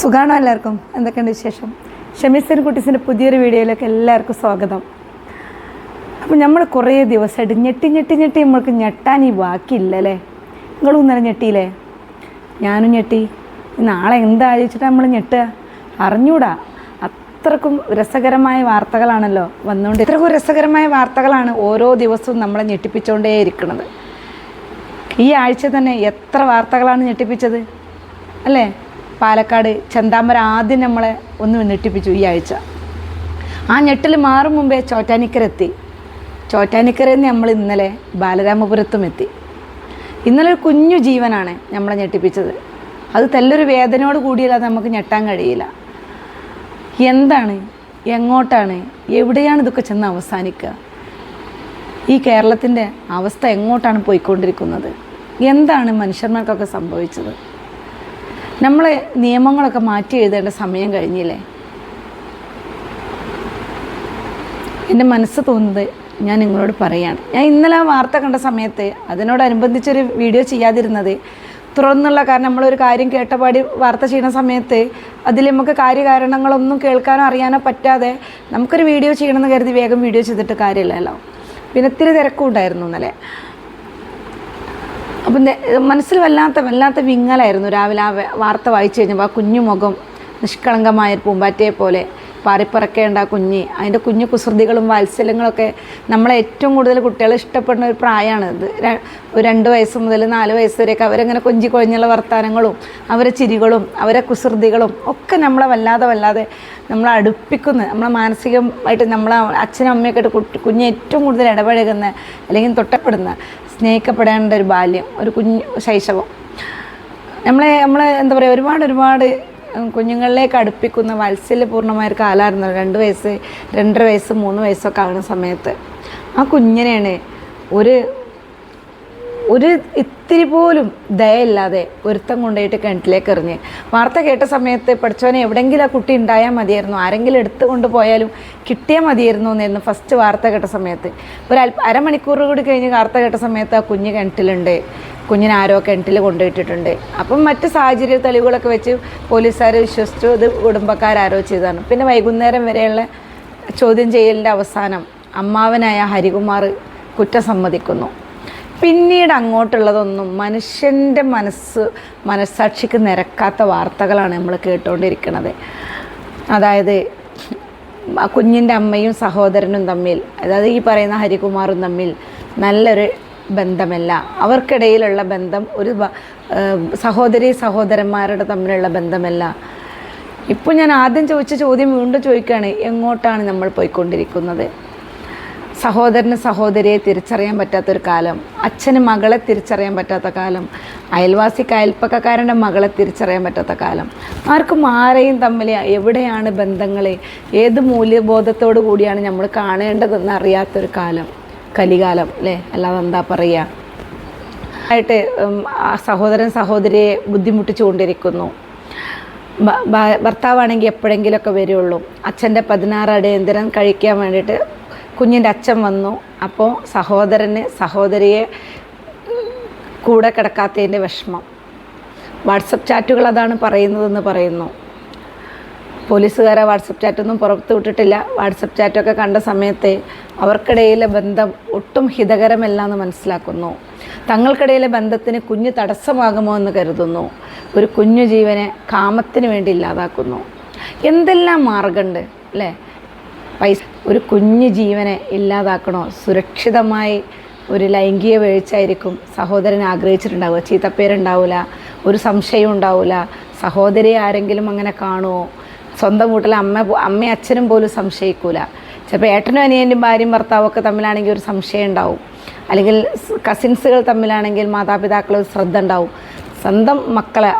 സുഖാണോ എല്ലാവർക്കും? എന്തൊക്കെയുണ്ട് വിശേഷം? ഷമീസൻ കുട്ടീസിന്റെ പുതിയൊരു വീഡിയോയിലേക്ക് എല്ലാവർക്കും സ്വാഗതം. അപ്പം നമ്മൾ കുറേ ദിവസമായിട്ട് ഞെട്ടി ഞെട്ടി ഞെട്ടി നമ്മൾക്ക് ഞെട്ടാൻ ഈ ബാക്കിയില്ലല്ലേ നിങ്ങളും ഇന്നലെ ഞെട്ടിയില്ലേ? ഞാനും ഞെട്ടി. നാളെ എന്താ ആലോചിച്ചിട്ടാണ് നമ്മൾ ഞെട്ടുക? അറിഞ്ഞൂടാ. അത്രക്കും രസകരമായ വാർത്തകളാണല്ലോ വന്നുകൊണ്ട് ഇത്രക്കും രസകരമായ വാർത്തകളാണ് ഓരോ ദിവസവും നമ്മളെ ഞെട്ടിപ്പിച്ചുകൊണ്ടേ ഇരിക്കുന്നത് ഈ ആഴ്ച തന്നെ എത്ര വാർത്തകളാണ് ഞെട്ടിപ്പിച്ചത്? അല്ലേ? പാലക്കാട് ചെന്താമര ആദ്യം നമ്മളെ ഒന്ന് ഞെട്ടിപ്പിച്ചു ഈ ആഴ്ച. ആ ഞെട്ടൽ മാറും മുമ്പേ ചോറ്റാനിക്കരെത്തി ചോറ്റാനിക്കരയിൽ നിന്ന് നമ്മൾ ഇന്നലെ ബാലരാമപുരത്തും എത്തി. ഇന്നലെ ഒരു കുഞ്ഞു ജീവനാണ് നമ്മളെ ഞെട്ടിപ്പിച്ചത്. അത് തെല്ലൊരു വേദനയോട് കൂടിയല്ലാതെ നമുക്ക് ഞെട്ടാൻ കഴിയില്ല. എന്താണ്? എങ്ങോട്ടാണ്? എവിടെയാണ് ഇതൊക്കെ ചെന്ന് അവസാനിക്കുക ഈ കേരളത്തിന്റെ അവസ്ഥ എങ്ങോട്ടാണ് പോയിക്കൊണ്ടിരിക്കുന്നത്? എന്താണ് മനുഷ്യന്മാർക്കൊക്കെ സംഭവിച്ചത്? നമ്മൾ നിയമങ്ങളൊക്കെ മാറ്റി എഴുതേണ്ട സമയം കഴിഞ്ഞില്ലേ? എന്റെ മനസ്സ് തോന്നുന്നത് ഞാൻ നിങ്ങളോട് പറയുകയാണ് ഞാൻ ഇന്നലെ ആ വാർത്ത കണ്ട സമയത്ത് അതിനോടനുബന്ധിച്ചൊരു വീഡിയോ ചെയ്യാതിരുന്നത് തുറന്നുള്ള കാരണം നമ്മളൊരു കാര്യം കേട്ടപാടി വാർത്ത ചെയ്യുന്ന സമയത്ത് അതിൽ നമുക്ക് കാര്യകാരണങ്ങളൊന്നും കേൾക്കാനോ അറിയാനോ പറ്റാതെ നമുക്കൊരു വീഡിയോ ചെയ്യണമെന്ന് കരുതി വേഗം വീഡിയോ ചെയ്തിട്ട് കാര്യമില്ലല്ലോ. പിന്നെ ഇത്തിരി തിരക്കും ഉണ്ടായിരുന്നു ഇന്നലെ. അപ്പം മനസ്സിൽ വല്ലാത്ത വല്ലാത്ത വിങ്ങലായിരുന്നു രാവിലെ ആ വാർത്ത വായിച്ചു കഴിഞ്ഞപ്പോൾ ആ കുഞ്ഞു മുഖം നിഷ്കളങ്കമായ പൂമ്പാറ്റയെ പോലെ. പാറിപ്പറക്കേണ്ട കുഞ്ഞ്. അതിന്റെ കുഞ്ഞു കുസൃതികളും വാത്സല്യങ്ങളൊക്കെ നമ്മളെ ഏറ്റവും കൂടുതൽ കുട്ടികളെ ഇഷ്ടപ്പെടുന്ന ഒരു പ്രായമാണ് ഇത്. രണ്ട് വയസ്സ് മുതൽ നാല് വയസ്സ് വരെയൊക്കെ അവരങ്ങനെ കൊഞ്ചി കൊഴിഞ്ഞുള്ള വർത്തമാനങ്ങളും അവരെ ചിരികളും അവരെ കുസൃതികളും ഒക്കെ നമ്മളെ വല്ലാതെ വല്ലാതെ നമ്മളെ അടുപ്പിക്കുന്ന നമ്മളെ മാനസികമായിട്ട് നമ്മളെ അച്ഛനും അമ്മയൊക്കെ ആയിട്ട് കുട്ടി കുഞ്ഞ് ഏറ്റവും കൂടുതൽ ഇടപഴകുന്ന അല്ലെങ്കിൽ തൊട്ടപ്പെടുന്ന സ്നേഹിക്കപ്പെടേണ്ട ഒരു ബാല്യം ഒരു കുഞ്ഞു ശൈശവം. നമ്മളെ നമ്മൾ എന്താ പറയുക ഒരുപാട് ഒരുപാട് കുഞ്ഞുങ്ങളിലേക്ക് അടുപ്പിക്കുന്ന വാത്സല്യപൂർണമായ ഒരു കാലമായിരുന്നു രണ്ട് വയസ്സ് രണ്ടര വയസ്സ് മൂന്ന് വയസ്സൊക്കെ ആകുന്ന സമയത്ത്. ആ കുഞ്ഞിനെയാണ് ഒരു ഒരു ഇത്തിരി പോലും ദയയില്ലാതെ ഒരുത്തം കൊണ്ടുപോയിട്ട് കിണറ്റിലേക്ക് എറിഞ്ഞ്. വാർത്ത കേട്ട സമയത്ത് പഠിച്ചവനെ എവിടെയെങ്കിലും ആ കുട്ടി ഉണ്ടായാൽ മതിയായിരുന്നു. ആരെങ്കിലും എടുത്തു കൊണ്ടുപോയാലും കിട്ടിയാൽ മതിയായിരുന്നു എന്നായിരുന്നു ഫസ്റ്റ് വാർത്ത കേട്ട സമയത്ത്. ഒരു അരമണിക്കൂർ കൂടി കഴിഞ്ഞ് വാർത്ത കേട്ട സമയത്ത് ആ കുഞ്ഞ് കിണറ്റിലുണ്ട്. കുഞ്ഞിനെ ആരോ കിണറ്റിൽ കൊണ്ടുപോയിട്ടിട്ടുണ്ട്. അപ്പം മറ്റ് സാഹചര്യ തെളിവുകളൊക്കെ വെച്ച് പോലീസുകാർ വിശ്വസിച്ചു. ഇത് കുടുംബക്കാരാരോ ചെയ്തതാണ്. പിന്നെ വൈകുന്നേരം വരെയുള്ള ചോദ്യം ചെയ്യലിന്റെ അവസാനം അമ്മാവനായ ഹരികുമാർ കുറ്റം സമ്മതിക്കുന്നു. പിന്നീട് അങ്ങോട്ടുള്ളതൊന്നും മനുഷ്യന്റെ മനസ്സ് മനസ്സാക്ഷിക്ക് നിരക്കാത്ത വാർത്തകളാണ് നമ്മൾ കേട്ടുകൊണ്ടിരിക്കുന്നത് അതായത് കുഞ്ഞിന്റെ അമ്മയും സഹോദരനും തമ്മിൽ അതായത് ഈ പറയുന്ന ഹരികുമാറും തമ്മിൽ നല്ലൊരു ബന്ധമല്ല. അവർക്കിടയിലുള്ള ബന്ധം ഒരു സഹോദരി സഹോദരന്മാരുടെ തമ്മിലുള്ള ബന്ധമല്ല. ഇപ്പോൾ ഞാൻ ആദ്യം ചോദിച്ച ചോദ്യം വീണ്ടും ചോദിക്കുകയാണ് എങ്ങോട്ടാണ് നമ്മൾ പോയിക്കൊണ്ടിരിക്കുന്നത്? സഹോദരന് സഹോദരിയെ തിരിച്ചറിയാൻ പറ്റാത്തൊരു കാലം അച്ഛന് മകളെ തിരിച്ചറിയാൻ പറ്റാത്ത കാലം അയൽവാസിക്ക് അയൽപ്പക്കക്കാരന്റെ മകളെ തിരിച്ചറിയാൻ പറ്റാത്ത കാലം. ആർക്കും ആരെയും തമ്മിൽ എവിടെയാണ് ബന്ധങ്ങളെ ഏത് മൂല്യബോധത്തോടു കൂടിയാണ് നമ്മൾ കാണേണ്ടതെന്ന് അറിയാത്തൊരു കാലം കലികാലം അല്ലേ? അല്ലാതെ എന്താ പറയുക? ആയിട്ട് സഹോദരൻ സഹോദരിയെ ബുദ്ധിമുട്ടിച്ചുകൊണ്ടിരിക്കുന്നു ഭർത്താവാണെങ്കിൽ എപ്പോഴെങ്കിലുമൊക്കെ വരുള്ളൂ. അച്ഛന്റെ പതിനാറ് അടിയന്തരം കഴിക്കാൻ വേണ്ടിയിട്ട് കുഞ്ഞിന്റെ അച്ഛൻ വന്നു. അപ്പോൾ സഹോദരന് സഹോദരിയെ കൂടെ കിടക്കാത്തതിന്റെ വിഷമം. വാട്സപ്പ് ചാറ്റുകൾ അതാണ് പറയുന്നതെന്ന് പറയുന്നു. പോലീസുകാരെ വാട്സപ്പ് ചാറ്റൊന്നും പുറത്ത് വിട്ടിട്ടില്ല. വാട്സപ്പ് ചാറ്റൊക്കെ കണ്ട സമയത്തെ അവർക്കിടയിലെ ബന്ധം ഒട്ടും ഹിതകരമല്ല എന്ന് മനസ്സിലാക്കുന്നു. തങ്ങൾക്കിടയിലെ ബന്ധത്തിന് കുഞ്ഞ് തടസ്സമാകുമോ എന്ന് കരുതുന്നു. ഒരു കുഞ്ഞു ജീവനെ കാമത്തിന് വേണ്ടി ഇല്ലാതാക്കുന്നു. എന്തെല്ലാം മാർഗമുണ്ട് അല്ലേ? പൈസ. ഒരു കുഞ്ഞു ജീവനെ ഇല്ലാതാക്കണോ? സുരക്ഷിതമായി ഒരു ലൈംഗിക വീഴ്ചയായിരിക്കും സഹോദരൻ ആഗ്രഹിച്ചിട്ടുണ്ടാവുക. ചീത്തപ്പേരുണ്ടാവില്ല ഒരു സംശയം ഉണ്ടാവില്ല സഹോദരി ആരെങ്കിലും അങ്ങനെ കാണുമോ സ്വന്തം വീട്ടിലെ അമ്മ അമ്മ അമ്മയും അച്ഛനും പോലും സംശയിക്കൂല. ചിലപ്പോൾ ഏട്ടനും അനിയന്റെയും ഭാര്യയും ഭർത്താവും ഒക്കെ തമ്മിലാണെങ്കിൽ ഒരു സംശയം ഉണ്ടാവും. അല്ലെങ്കിൽ കസിൻസുകൾ തമ്മിലാണെങ്കിൽ മാതാപിതാക്കൾ ശ്രദ്ധ ഉണ്ടാവും. സ്വന്തം മക്കളെ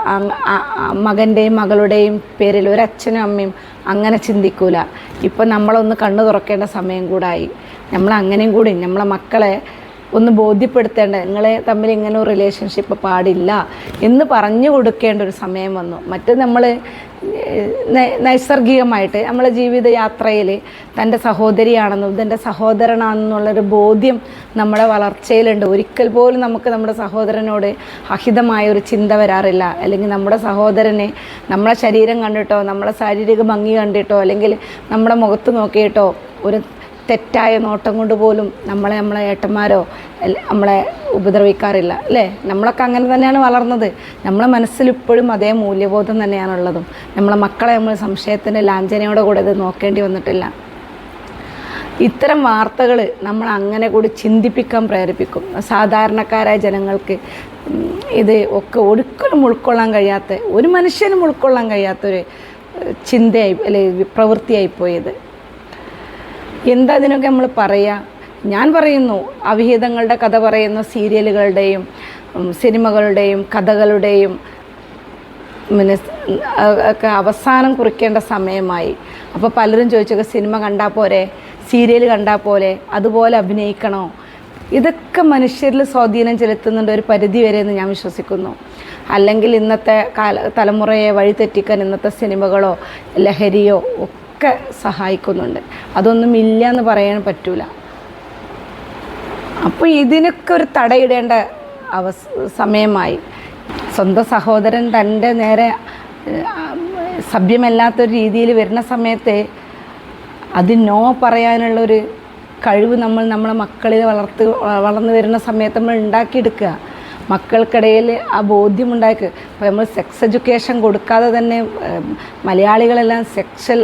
മകന്റെയും മകളുടെയും പേരിൽ ഒരു അച്ഛനും അമ്മയും അങ്ങനെ ചിന്തിക്കൂല. ഇപ്പം നമ്മളൊന്ന് കണ്ണു തുറക്കേണ്ട സമയം കൂടായി. നമ്മൾ അങ്ങനെയും കൂടി നമ്മളെ മക്കളെ ഒന്ന് ബോധ്യപ്പെടുത്തേണ്ട നിങ്ങളെ തമ്മിൽ ഇങ്ങനെ ഒരു റിലേഷൻഷിപ്പ് പാടില്ല എന്ന് പറഞ്ഞു കൊടുക്കേണ്ട ഒരു സമയം വന്നു. മറ്റ് നമ്മൾ നൈസർഗികമായിട്ട് നമ്മളെ ജീവിത യാത്രയിൽ തന്റെ സഹോദരിയാണെന്നും ഇതെന്റെ സഹോദരനാണെന്നുള്ളൊരു ബോധ്യം നമ്മുടെ വളർച്ചയിലുണ്ട്. ഒരിക്കൽ പോലും നമുക്ക് നമ്മുടെ സഹോദരനോട് അഹിതമായ ഒരു ചിന്ത വരാറില്ല. അല്ലെങ്കിൽ നമ്മുടെ സഹോദരനെ നമ്മളെ ശരീരം കണ്ടിട്ടോ നമ്മളെ ശാരീരിക ഭംഗി കണ്ടിട്ടോ അല്ലെങ്കിൽ നമ്മുടെ മുഖത്ത് നോക്കിയിട്ടോ ഒരു തെറ്റായ നോട്ടം കൊണ്ട് പോലും നമ്മളെ നമ്മളെ ഏട്ടന്മാരോ നമ്മളെ ഉപദ്രവിക്കാറില്ല അല്ലേ? നമ്മളൊക്കെ അങ്ങനെ തന്നെയാണ് വളർന്നത്. നമ്മളെ മനസ്സിൽ ഇപ്പോഴും അതേ മൂല്യബോധം തന്നെയാണുള്ളതും. നമ്മളെ മക്കളെ നമ്മൾ സംശയത്തിന്റെ ലാഞ്ചനയോടെ കൂടെ ഇത് നോക്കേണ്ടി വന്നിട്ടില്ല. ഇത്തരം വാർത്തകൾ നമ്മൾ അങ്ങനെ കൂടി ചിന്തിപ്പിക്കാൻ പ്രേരിപ്പിക്കും. സാധാരണക്കാരായ ജനങ്ങൾക്ക് ഇത് ഒക്കെ ഒടുക്കലും ഉൾക്കൊള്ളാൻ കഴിയാത്ത ഒരു മനുഷ്യനും ഉൾക്കൊള്ളാൻ കഴിയാത്തൊരു ചിന്തയായി അല്ലെ പ്രവൃത്തിയായി പോയത്. എന്താ ഇതിനൊക്കെ നമ്മൾ പറയുക ഞാൻ പറയുന്നു അവിഹിതങ്ങളുടെ കഥ പറയുന്ന സീരിയലുകളുടെയും സിനിമകളുടെയും കഥകളുടെയും പിന്നെ ഒക്കെ അവസാനം കുറിക്കേണ്ട സമയമായി. അപ്പോൾ പലരും ചോദിച്ചൊക്കെ സിനിമ കണ്ടാൽ പോരെ? സീരിയൽ കണ്ടാൽ പോലെ അതുപോലെ അഭിനയിക്കണോ? ഇതൊക്കെ മനുഷ്യരിൽ സ്വാധീനം ചെലുത്തുന്നുണ്ട് ഒരു പരിധി വരെ എന്ന് ഞാൻ വിശ്വസിക്കുന്നു. അല്ലെങ്കിൽ ഇന്നത്തെ കാല തലമുറയെ വഴിതെറ്റിക്കാൻ ഇന്നത്തെ സിനിമകളോ ലഹരിയോ ഒക്കെ സഹായിക്കുന്നുണ്ട്. അതൊന്നും ഇല്ല എന്ന് പറയാൻ പറ്റൂല. അപ്പോൾ ഇതിനൊക്കെ ഒരു തടയിടേണ്ട അവസ് സമയമായി. സ്വന്തം സഹോദരൻ തന്റെ നേരെ സഭ്യമല്ലാത്തൊരു രീതിയിൽ വരുന്ന സമയത്ത് അത് നോ പറയാനുള്ളൊരു കഴിവ് നമ്മൾ നമ്മളെ മക്കളിൽ വളർത്ത് വളർന്നു വരുന്ന സമയത്ത് നമ്മൾ ഉണ്ടാക്കിയെടുക്കുക. മക്കൾക്കിടയിൽ ആ ബോധ്യമുണ്ടാക്കി. അപ്പോൾ നമ്മൾ സെക്സ് എഡ്യൂക്കേഷൻ കൊടുക്കാതെ തന്നെ മലയാളികളെല്ലാം സെക്ഷൽ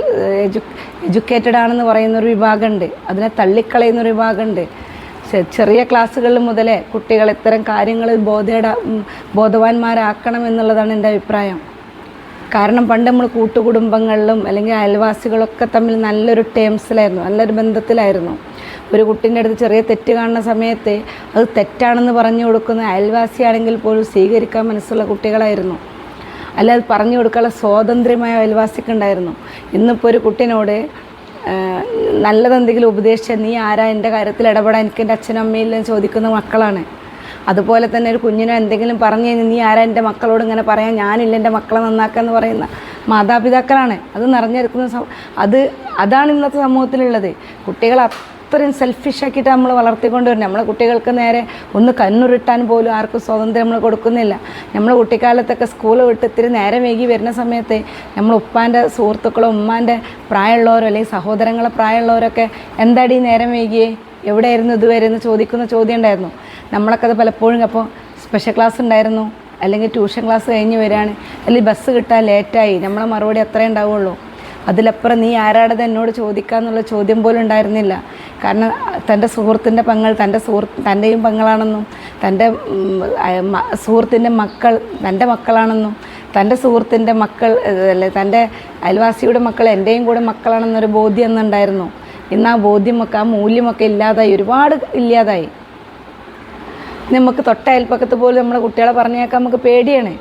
എഡ്യു എഡ്യൂക്കേറ്റഡ് ആണെന്ന് പറയുന്നൊരു വിഭാഗമുണ്ട്. അതിനെ തള്ളിക്കളയുന്നൊരു വിഭാഗമുണ്ട്. ചെറിയ ക്ലാസ്സുകളിൽ മുതലേ കുട്ടികൾ ഇത്തരം കാര്യങ്ങൾ ബോധേട ബോധവാന്മാരാക്കണം എന്നുള്ളതാണ് എന്റെ അഭിപ്രായം. കാരണം പണ്ട് നമ്മൾ കൂട്ടുകുടുംബങ്ങളിലും അല്ലെങ്കിൽ അയൽവാസികളൊക്കെ തമ്മിൽ നല്ലൊരു ടേംസിലായിരുന്നു നല്ലൊരു ബന്ധത്തിലായിരുന്നു. ഒരു കുട്ടീന്റെ അടുത്ത് ചെറിയ തെറ്റ് കാണുന്ന സമയത്ത് അത് തെറ്റാണെന്ന് പറഞ്ഞു കൊടുക്കുന്ന അയൽവാസിയാണെങ്കിൽ പോലും സ്വീകരിക്കാൻ മനസ്സുള്ള കുട്ടികളായിരുന്നു. അല്ലാതെ പറഞ്ഞു കൊടുക്കാനുള്ള സ്വാതന്ത്ര്യമായ അയൽവാസിക്കുണ്ടായിരുന്നു. ഇന്നിപ്പോൾ ഒരു കുട്ടിനോട് നല്ലതെന്തെങ്കിലും ഉപദേശിച്ച നീ ആരാ എന്റെ കാര്യത്തിൽ ഇടപെടാൻ എനിക്ക് എന്റെ അച്ഛനും അമ്മയിലും ചോദിക്കുന്ന മക്കളാണ്. അതുപോലെ തന്നെ ഒരു കുഞ്ഞിനെ എന്തെങ്കിലും പറഞ്ഞു കഴിഞ്ഞാൽ നീ ആരാ എന്റെ മക്കളോട് ഇങ്ങനെ പറയാൻ ഞാനില്ല എന്റെ മക്കളെ നന്നാക്കുക എന്ന് പറയുന്ന മാതാപിതാക്കളാണ്. അത് നിറഞ്ഞെടുക്കുന്ന അത് അതാണ് ഇന്നത്തെ സമൂഹത്തിലുള്ളത്. കുട്ടികൾ അത്രയും സെൽഫിഷാക്കിയിട്ട് നമ്മൾ വളർത്തിക്കൊണ്ട് വരും നമ്മളെ കുട്ടികൾക്ക് നേരെ ഒന്ന് കണ്ണുരുട്ടാൻ പോലും ആർക്കും സ്വാതന്ത്ര്യം നമ്മൾ കൊടുക്കുന്നില്ല. നമ്മൾ കുട്ടിക്കാലത്തൊക്കെ സ്കൂൾ വിട്ട് ഇത്തിരി നേരം വൈകി വരുന്ന സമയത്ത് നമ്മൾ ഉപ്പാന്റെ സുഹൃത്തുക്കളോ ഉമ്മാന്റെ പ്രായമുള്ളവരോ അല്ലെങ്കിൽ സഹോദരങ്ങളെ പ്രായമുള്ളവരൊക്കെ എന്താടി നേരം വൈകിയേ? എവിടെയായിരുന്നു ഇതുവരെ എന്ന് ചോദിക്കുന്ന ചോദ്യം ഉണ്ടായിരുന്നു. നമ്മളൊക്കെ അത് പലപ്പോഴും അപ്പോൾ സ്പെഷ്യൽ ക്ലാസ് ഉണ്ടായിരുന്നു. അല്ലെങ്കിൽ ട്യൂഷൻ ക്ലാസ് കഴിഞ്ഞ് വരികയാണ്. അല്ലെങ്കിൽ ബസ് കിട്ടാൻ ലേറ്റായി നമ്മളെ മറുപടി അത്രേ ഉണ്ടാവുള്ളൂ. അതിലപ്പുറം നീ ആരാടത് എന്നോട് ചോദിക്കാന്നുള്ള ചോദ്യം പോലും ഉണ്ടായിരുന്നില്ല. കാരണം തന്റെ സുഹൃത്തിന്റെ പങ്ങൾ തന്റെ സുഹൃത്ത് തന്റെയും പങ്ങളാണെന്നും തന്റെ സുഹൃത്തിന്റെ മക്കൾ തന്റെ മക്കളാണെന്നും തന്റെ സുഹൃത്തിന്റെ മക്കൾ അല്ലെ തന്റെ അയൽവാസിയുടെ മക്കൾ എന്റെയും കൂടെ മക്കളാണെന്നൊരു ബോധ്യം എന്നുണ്ടായിരുന്നു ഇന്ന് ആ ബോധ്യമൊക്കെ ആ മൂല്യമൊക്കെ ഇല്ലാതായി ഒരുപാട് ഇല്ലാതായി. നമുക്ക് തൊട്ട അയൽപ്പക്കത്ത് പോലും നമ്മുടെ കുട്ടികളെ പറഞ്ഞേക്കാൻ നമുക്ക് പേടിയാണ്.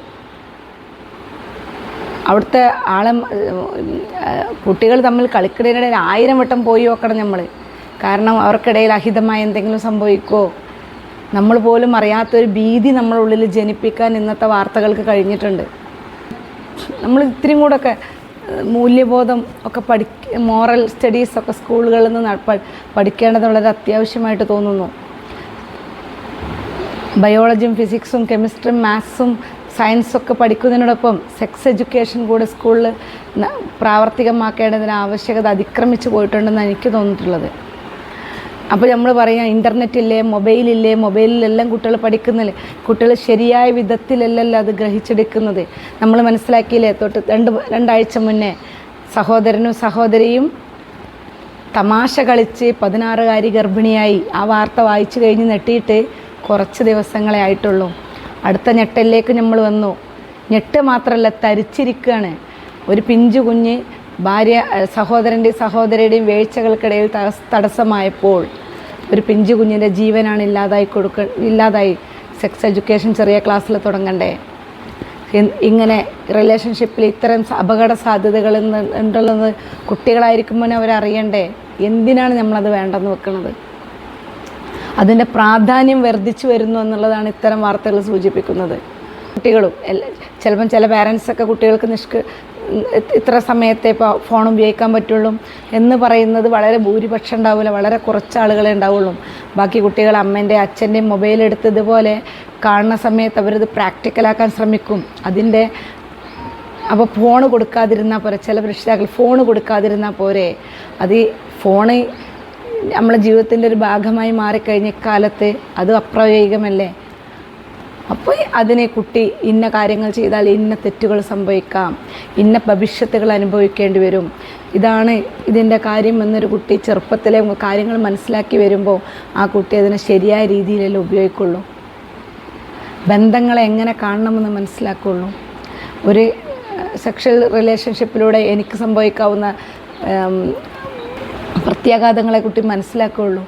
അവിടുത്തെ ആളെ കുട്ടികൾ തമ്മിൽ കളിക്കിടയിനിടയിൽ ആയിരം വട്ടം പോയി നോക്കണം നമ്മൾ കാരണം അവർക്കിടയിൽ അഹിതമായ എന്തെങ്കിലും സംഭവിക്കുമോ നമ്മൾ പോലും അറിയാത്തൊരു ഭീതി നമ്മളുള്ളിൽ ജനിപ്പിക്കാൻ ഇന്നത്തെ വാർത്തകൾക്ക് കഴിഞ്ഞിട്ടുണ്ട്. നമ്മൾ ഇത്രയും കൂടെയൊക്കെ മൂല്യബോധം ഒക്കെ പഠി മോറൽ സ്റ്റഡീസൊക്കെ സ്കൂളുകളിൽ നിന്ന് പഠിക്കേണ്ടത് വളരെ അത്യാവശ്യമായിട്ട് തോന്നുന്നു. ബയോളജിയും ഫിസിക്സും കെമിസ്ട്രിയും മാത്സും സയൻസൊക്കെ പഠിക്കുന്നതിനോടൊപ്പം സെക്സ് എഡ്യൂക്കേഷൻ കൂടെ സ്കൂളിൽ പ്രാവർത്തികമാക്കേണ്ടതിന് ആവശ്യകത അതിക്രമിച്ചു പോയിട്ടുണ്ടെന്ന് എനിക്ക് തോന്നിയിട്ടുള്ളത്. അപ്പോൾ നമ്മൾ പറയാം ഇന്റർനെറ്റ് ഇല്ലേ മൊബൈലില്ലേ മൊബൈലിലെല്ലാം കുട്ടികൾ പഠിക്കുന്നില്ലേ കുട്ടികൾ ശരിയായ വിധത്തിലല്ലല്ലോ അത് ഗ്രഹിച്ചെടുക്കുന്നത്. നമ്മൾ മനസ്സിലാക്കിയില്ലേ തൊട്ട് രണ്ട് രണ്ടാഴ്ച മുന്നേ സഹോദരനും സഹോദരിയും തമാശ കളിച്ച് പതിനാറുകാരി ഗർഭിണിയായി ആ വാർത്ത വായിച്ചു കഴിഞ്ഞ് നെട്ടിയിട്ട് കുറച്ച് ദിവസങ്ങളെ ആയിട്ടുള്ളൂ. അടുത്ത ഞെട്ടലിലേക്ക് നമ്മൾ വന്നു. ഞെട്ട് മാത്രമല്ല തരിച്ചിരിക്കുകയാണ്. ഒരു പിഞ്ചു കുഞ്ഞ് ഭാര്യ സഹോദരന്റെയും സഹോദരിയുടെയും വീഴ്ചകൾക്കിടയിൽ തടസ്- തടസ്സമായപ്പോൾ ഒരു പിഞ്ചു കുഞ്ഞിന്റെ ജീവനാണ് ഇല്ലാതായി കൊടുക്ക ഇല്ലാതായി. സെക്സ് എഡ്യൂക്കേഷൻ ചെറിയ ക്ലാസ്സിൽ തുടങ്ങണ്ടേ. ഇങ്ങനെ റിലേഷൻഷിപ്പിൽ ഇത്തരം അപകട സാധ്യതകൾ ഉണ്ടുള്ളത് കുട്ടികളായിരിക്കുമ്പോൾ അവരറിയണ്ടേ. എന്തിനാണ് നമ്മളത് വേണ്ടെന്ന് വെക്കുന്നത് അതിന്റെ പ്രാധാന്യം വർദ്ധിച്ചു വരുന്നു എന്നുള്ളതാണ് ഇത്തരം വാർത്തകൾ സൂചിപ്പിക്കുന്നത്. കുട്ടികളും ചിലപ്പം ചില പാരൻസൊക്കെ കുട്ടികൾക്ക് നിഷ്ക ഇത്ര സമയത്തെ ഇപ്പോൾ ഫോൺ ഉപയോഗിക്കാൻ പറ്റുള്ളൂ എന്ന് പറയുന്നത് വളരെ ഭൂരിപക്ഷം ഉണ്ടാവില്ല വളരെ കുറച്ച് ആളുകളെ ഉണ്ടാവുള്ളൂ. ബാക്കി കുട്ടികൾ അമ്മേന്റെ അച്ഛന്റെയും മൊബൈൽ എടുത്ത് ഇതുപോലെ കാണുന്ന സമയത്ത് അവരത് പ്രാക്ടിക്കലാക്കാൻ ശ്രമിക്കും. അതിന്റെ അപ്പോൾ ഫോൺ കൊടുക്കാതിരുന്നാൽ പോരെ ചില രക്ഷിതാക്കൾ ഫോൺ കൊടുക്കാതിരുന്നാൽ പോരെ. അത് ഫോണ് നമ്മളെ ജീവിതത്തിന്റെ ഒരു ഭാഗമായി മാറിക്കഴിഞ്ഞ കാലത്ത് അത് അപ്രായോഗികമല്ലേ? അപ്പോൾ അതിനെ കുട്ടി ഇന്ന കാര്യങ്ങൾ ചെയ്താൽ ഇന്ന തെറ്റുകൾ സംഭവിക്കാം ഇന്ന ഭവിഷ്യത്തുകൾ അനുഭവിക്കേണ്ടി വരും. ഇതാണ് ഇതിന്റെ കാര്യം എന്നൊരു കുട്ടി ചെറുപ്പത്തിലെ കാര്യങ്ങൾ മനസ്സിലാക്കി വരുമ്പോൾ ആ കുട്ടി അതിനെ ശരിയായ രീതിയിലല്ലേ ഉപയോഗിക്കുള്ളൂ. ബന്ധങ്ങളെ എങ്ങനെ കാണണമെന്ന് മനസ്സിലാക്കുള്ളൂ. ഒരു സെക്ഷൽ റിലേഷൻഷിപ്പിലൂടെ എനിക്ക് സംഭവിക്കാവുന്ന പ്രത്യാഘാതങ്ങളെ കുട്ടി മനസ്സിലാക്കുകയുള്ളൂ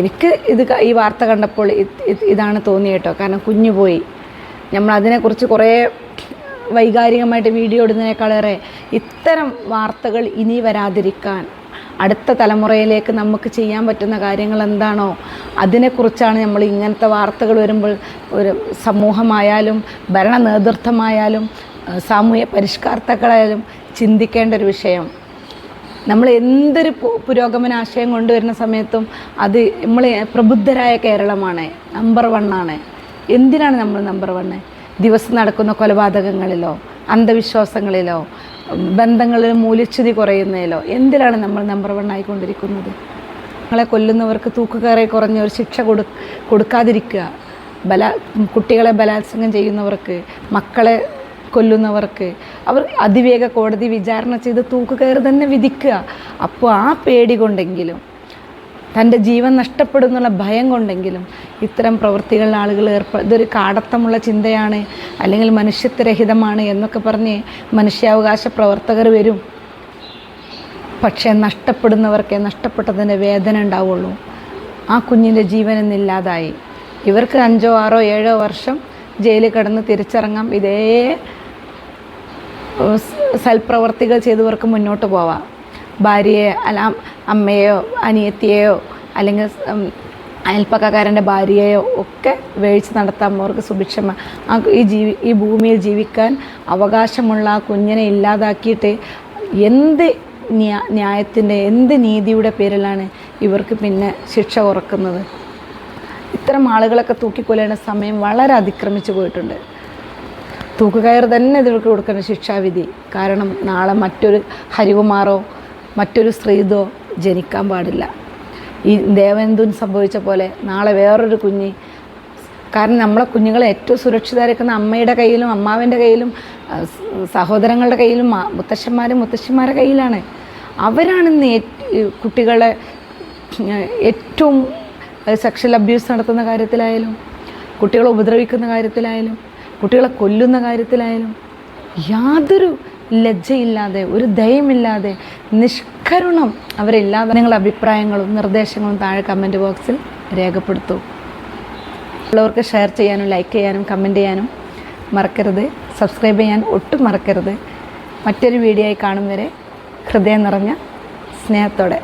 എനിക്ക് ഇത് ഈ വാർത്ത കണ്ടപ്പോൾ ഇത് ഇത് ഇതാണ് തോന്നിയ കേട്ടോ കാരണം കുഞ്ഞു പോയി. നമ്മൾ അതിനെക്കുറിച്ച് കുറേ വൈകാരികമായിട്ട് വീഡിയോ ഇടുന്നതിനേക്കാളേറെ ഇത്തരം വാർത്തകൾ ഇനി വരാതിരിക്കാൻ അടുത്ത തലമുറയിലേക്ക് നമുക്ക് ചെയ്യാൻ പറ്റുന്ന കാര്യങ്ങൾ എന്താണോ അതിനെക്കുറിച്ചാണ് നമ്മൾ ഇങ്ങനത്തെ വാർത്തകൾ വരുമ്പോൾ ഒരു സമൂഹമായാലും ഭരണ നേതൃത്വമായാലും സാമൂഹ്യ പരിഷ്കർത്താക്കളായാലും ചിന്തിക്കേണ്ട ഒരു വിഷയം. നമ്മൾ എന്തൊരു പുരോഗമന ആശയം കൊണ്ടുവരുന്ന സമയത്തും അത് നമ്മൾ പ്രബുദ്ധരായ കേരളമാണ്. നമ്പർ വണ്ണാണ് എന്തിനാണ് നമ്മൾ നമ്പർ വണ്ണ് ദിവസം നടക്കുന്ന കൊലപാതകങ്ങളിലോ അന്ധവിശ്വാസങ്ങളിലോ ബന്ധങ്ങളിൽ മൂല്യച്യുതി കുറയുന്നതിലോ എന്തിനാണ് നമ്മൾ നമ്പർ വൺ ആയിക്കൊണ്ടിരിക്കുന്നത്? നമ്മളെ കൊല്ലുന്നവർക്ക് തൂക്കുകയറി കുറഞ്ഞ ഒരു ശിക്ഷ കൊടു കൊടുക്കാതിരിക്കുക. ബലാ കുട്ടികളെ ബലാത്സംഗം ചെയ്യുന്നവർക്ക് മക്കളെ കൊല്ലുന്നവർക്ക് അവർ അതിവേഗ കോടതി വിചാരണ ചെയ്ത് തൂക്കുകയറി തന്നെ വിധിക്കുക. അപ്പോൾ ആ പേടി കൊണ്ടെങ്കിലും തന്റെ ജീവൻ നഷ്ടപ്പെടും എന്നുള്ള ഭയം കൊണ്ടെങ്കിലും ഇത്തരം പ്രവൃത്തികളിൽ ആളുകൾ ഏർപ്പെ ഇതൊരു കാടത്തമുള്ള ചിന്തയാണ് അല്ലെങ്കിൽ മനുഷ്യത്വരഹിതമാണ് എന്നൊക്കെ പറഞ്ഞ് മനുഷ്യാവകാശ പ്രവർത്തകർ വരും. പക്ഷേ നഷ്ടപ്പെടുന്നവർക്കേ നഷ്ടപ്പെട്ടതിന്റെ വേദന ഉണ്ടാവുള്ളൂ. ആ കുഞ്ഞിന്റെ ജീവൻ ഇവർക്ക് അഞ്ചോ ആറോ ഏഴോ വർഷം ജയിലിൽ കിടന്ന് തിരിച്ചിറങ്ങാം. ഇതേ സൽപ്രവർത്തികൾ ചെയ്തവർക്ക് മുന്നോട്ട് പോവാം. ഭാര്യയെ അല്ല അമ്മയോ അനിയത്തിയെയോ അല്ലെങ്കിൽ അയൽപ്പക്കാരന്റെ ഭാര്യയോ ഒക്കെ വേഴിച്ച് നടത്താൻ അവർക്ക് സുഭിക്ഷമ ആ ഈ ജീവി ഈ ഭൂമിയിൽ ജീവിക്കാൻ അവകാശമുള്ള ആ കുഞ്ഞിനെ ഇല്ലാതാക്കിയിട്ട് എന്ത് ന്യാ ന്യായത്തിന്റെ എന്ത് നീതിയുടെ പേരിലാണ് ഇവർക്ക് പിന്നെ ശിക്ഷ കുറക്കുന്നത് ഇത്തരം ആളുകളൊക്കെ തൂക്കിക്കൊല്ലേണ്ട സമയം വളരെ അതിക്രമിച്ചു പോയിട്ടുണ്ട്. തൂക്കുകയർ തന്നെ ഇവർക്ക് കൊടുക്കുന്ന ശിക്ഷാവിധി. കാരണം നാളെ മറ്റൊരു ഹരികുമാറോ മറ്റൊരു സ്ത്രീതോ ജനിക്കാൻ പാടില്ല. ഈ ദേവനന്ദുൻ സംഭവിച്ച പോലെ നാളെ വേറൊരു കുഞ്ഞി കാരണം നമ്മളെ കുഞ്ഞുങ്ങളെ ഏറ്റവും സുരക്ഷിതരാക്കുന്ന അമ്മയുടെ കയ്യിലും അമ്മാവിന്റെ കയ്യിലും സഹോദരങ്ങളുടെ കയ്യിലും മുത്തശ്ശന്മാരും മുത്തശ്ശിമാരുടെ കയ്യിലാണ്. അവരാണ് ഇന്ന് കുട്ടികളെ ഏറ്റവും സെക്ഷൽ അബ്യൂസ് നടത്തുന്ന കാര്യത്തിലായാലും കുട്ടികളെ ഉപദ്രവിക്കുന്ന കാര്യത്തിലായാലും കുട്ടികളെ കൊല്ലുന്ന കാര്യത്തിലായാലും യാതൊരു ലജ്ജയില്ലാതെ ഒരു ദയമില്ലാതെ നിഷ്കരുണം അവരില്ലാതെ നിങ്ങളുടെ അഭിപ്രായങ്ങളും നിർദ്ദേശങ്ങളും താഴെ കമന്റ് ബോക്സിൽ രേഖപ്പെടുത്തൂ. ഉള്ളവർക്ക് ഷെയർ ചെയ്യാനും ലൈക്ക് ചെയ്യാനും കമന്റ് ചെയ്യാനും മറക്കരുത്. സബ്സ്ക്രൈബ് ചെയ്യാൻ ഒട്ടും മറക്കരുത്. മറ്റൊരു വീഡിയോ ആയി കാണും വരെ ഹൃദയം നിറഞ്ഞ സ്നേഹത്തോടെ.